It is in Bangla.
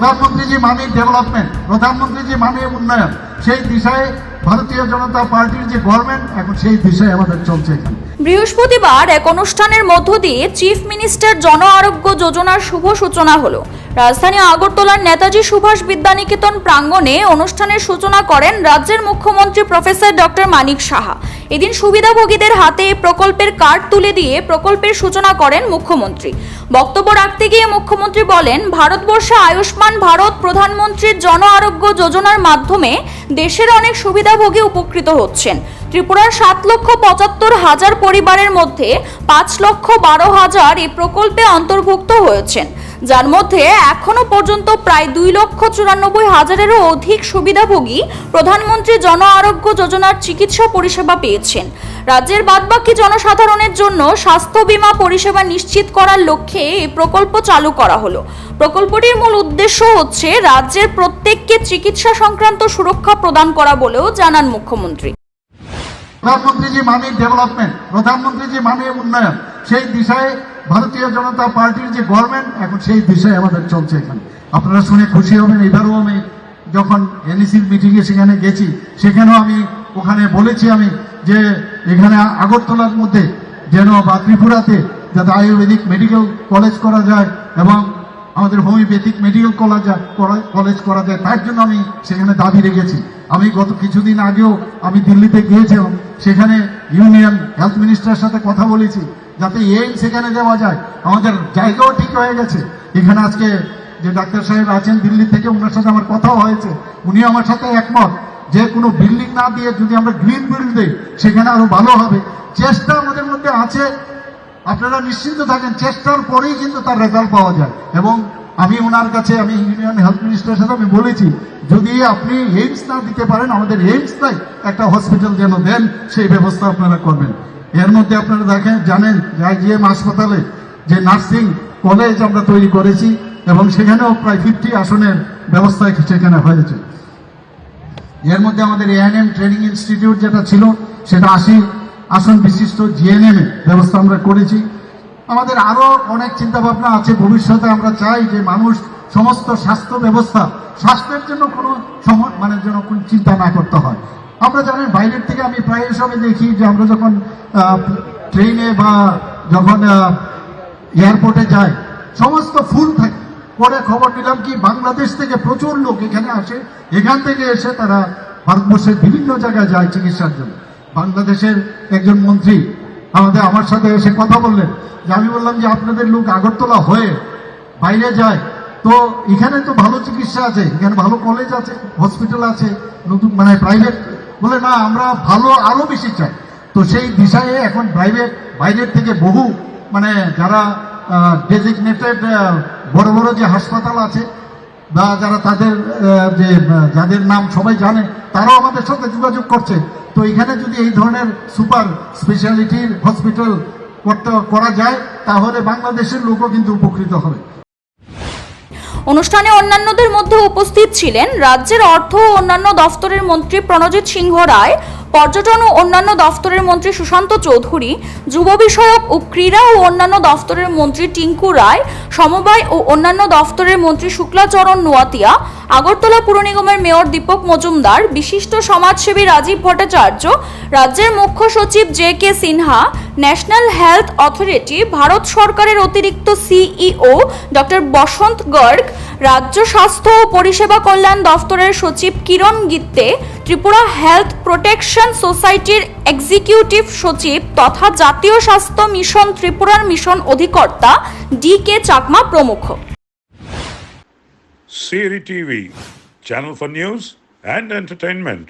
প্রধানমন্ত্রী মানে মানি ডেভেলপমেন্ট প্রধানমন্ত্রীজি মানে উন্নয়ন, সেই দিশায় ভারতীয় জনতা পার্টির যে গভর্নমেন্ট এখন সেই দিশায় আমাদের চলছে বৃহস্পতিবার এক অনুষ্ঠানের মধ্য দিয়ে চিফ মিনিস্টার জন আরোগ্য যোজনার শুভ সূচনা হলো। রাজধানী আগরতলার নেতাজি সুভাষ বিদ্যানিকেতন প্রাঙ্গণে অনুষ্ঠানের সূচনা করেন রাজ্যের মুখ্যমন্ত্রী প্রফেসর ডক্টর মানিক সাহা। এদিন সুবিধাভোগীদের হাতে প্রকল্পের কার্ড তুলে দিয়ে প্রকল্পের সূচনা করেন মুখ্যমন্ত্রী। বক্তব্য রাখতে গিয়ে মুখ্যমন্ত্রী বলেন, ভারতবর্ষে আয়ুষ্মান ভারত প্রধানমন্ত্রীর জন আরোগ্য যোজনার মাধ্যমে দেশের অনেক সুবিধাভোগী উপকৃত হচ্ছেন। ত্রিপুরার সাত লক্ষ পঁচাত্তর হাজার পরিবারের মধ্যে পাঁচ লক্ষ বারো হাজার এই প্রকল্পে অন্তর্ভুক্ত হয়েছেন। যার মধ্যে এখনও পর্যন্ত প্রায় দুই লক্ষ চুরানব্বই হাজারেরও অধিক সুবিধাভোগী প্রধানমন্ত্রী জন আরোগ্য যোজনার চিকিৎসা পরিষেবা পেয়েছেন। রাজ্যের বাদবাকি জনসাধারণের জন্য স্বাস্থ্য বীমা পরিষেবা নিশ্চিত করার লক্ষ্যে এই প্রকল্প চালু করা হলো। প্রকল্পটির মূল উদ্দেশ্য হচ্ছে রাজ্যের প্রত্যেককে চিকিৎসা সংক্রান্ত সুরক্ষা প্রদান করা বলেও জানান মুখ্যমন্ত্রী। প্রধানমন্ত্রী জি মানি ডেভেলপমেন্ট, প্রধানমন্ত্রী জি মানি উন্নয়ন। সেই দিশায় ভারতীয় জনতা পার্টির যে গভর্নমেন্ট এখন সেই দিশায় আমাদের চলছে এখানে। আপনারা শুনে খুশি হবেন, এবারও আমি যখন এনএসির মিটিংয়ে সেখানে গেছি, সেখানেও আমি ওখানে বলেছি আমি যে এখানে আগরতলার মধ্যে যেন বা ত্রিপুরাতে যাতে আয়ুর্বেদিক মেডিকেল কলেজ করা যায় এবং আমাদের হোমিওপ্যাথিক মেডিকেল কলেজ কলেজ করা যায়। তার জন্য আমি সেখানে দাবি রেখেছি। আমি গত কিছুদিন আগেও আমি দিল্লিতে গিয়েছিলাম। সেখানে ইউনিয়ন হেলথ মিনিস্টারের সাথে কথা বলেছি, যাতে এই সেখানে দেওয়া যায়। আমাদের জায়গাও ঠিক হয়ে গেছে। এখানে আজকে যে ডাক্তার সাহেব আছেন দিল্লি থেকে, ওনার সাথে আমার কথাও হয়েছে। উনি আমার সাথে একমত যে কোনো বিল্ডিং না দিয়ে যদি আমরা গ্রিন বিল্ড দিই, সেখানে আরও ভালো হবে। চেষ্টা আমাদের মধ্যে আছে। আপনারা নিশ্চিন্ত থাকেন, চেষ্টার পরেই কিন্তু তার রেজাল্ট পাওয়া যায়। এবং আমি ওনার কাছে, আমি ইউনিয়ন হেলথ মিনিস্টারের সাথে আমি বলেছি, যদি আপনি এইমস না দিতে পারেন, আমাদের এইমস নাই, একটা হসপিটাল যেন দেন, সেই ব্যবস্থা আপনারা করবেন। এর মধ্যে আপনারা দেখেন, জানেন আইজিএম হাসপাতালে যে নার্সিং কলেজ আমরা তৈরি করেছি, এবং সেখানেও প্রায় ফিফটি আসনের ব্যবস্থা সেখানে হয়েছে। এর মধ্যে আমাদের এএনএম ট্রেনিং ইনস্টিটিউট যেটা ছিল, সেটা আশি আসন বিশিষ্ট জিএনএম ব্যবস্থা আমরা করেছি। আমাদের আরও অনেক চিন্তা ভাবনা আছে। ভবিষ্যতে আমরা চাই যে মানুষ সমস্ত স্বাস্থ্য ব্যবস্থা, স্বাস্থ্যের জন্য কোনো মানে যেন কোনো চিন্তা না করতে হয়। আমরা জানেন, বাইরের থেকে আমি প্রায় সময় দেখি যে আমরা যখন ট্রেনে বা যখন এয়ারপোর্টে যাই, সমস্ত ফুল থাকে। পরে খবর নিলাম কি বাংলাদেশ থেকে প্রচুর লোক এখানে আসে। এখান থেকে এসে তারা ভারতবর্ষের বিভিন্ন জায়গায় যায় চিকিৎসার জন্য। বাংলাদেশের একজন মন্ত্রী আমাদের আমার সাথে এসে কথা বললেন। যে আমি বললাম যে আপনাদের লোক আগরতলা হয়ে বাইরে যায়, তো এখানে তো ভালো চিকিৎসা আছে, এখানে ভালো কলেজ আছে হসপিটাল আছে, নতুন মানে প্রাইভেট বলে, না, আমরা ভালো আরও বেশি চাই। তো সেই দিশায় এখন প্রাইভেট বাইরের থেকে বহু মানে যারা ডেজিগনেটেড বড় বড় যে হাসপাতাল আছে, বা যারা তাদের যে যাদের নাম সবাই জানে, তারাও আমাদের সাথে যোগাযোগ করছে। তো এখানে যদি এই ধরনের সুপার স্পেশালিটির হসপিটাল করতে, করা যায়, তাহলে বাংলাদেশের লোকও কিন্তু উপকৃত হবে। অনুষ্ঠানে অন্যান্যদের মধ্যে উপস্থিত ছিলেন রাজ্যের অর্থ ও অন্যান্য দফতরের মন্ত্রী প্রণজিৎ সিংহ রায়, পর্যটন ও অন্যান্য দফতরের মন্ত্রী সুশান্ত চৌধুরী, যুব বিষয়ক ও ক্রীড়া ও অন্যান্য দফতরের মন্ত্রী টিঙ্কু রায় সমবায় ও অন্যান্য দফতরের মন্ত্রী শুক্লাচরণ নোয়াতিয়া, আগরতলা পুর নিগমের মেয়র দীপক মজুমদার, বিশিষ্ট সমাজসেবী রাজীব ভট্টাচার্য, রাজ্যের মুখ্য সচিব J K Sinha, national health authority, Bharat সরকারের অতিরিক্ত সিইও ডক্টর বসন্ত গর্গ, রাজ্য স্বাস্থ্য ও পরিষেবা কল্যাণ দফতরের সচিব কিরণ গিত্তে, ত্রিপুরা হেলথ প্রোটেকশন সোসাইটির এক্সিকিউটিভ সচিব তথা জাতীয় স্বাস্থ্য মিশন ত্রিপুরার মিশন অধিকর্তা ডি কে চাকমা প্রমুখ CRTV channel for news and entertainment.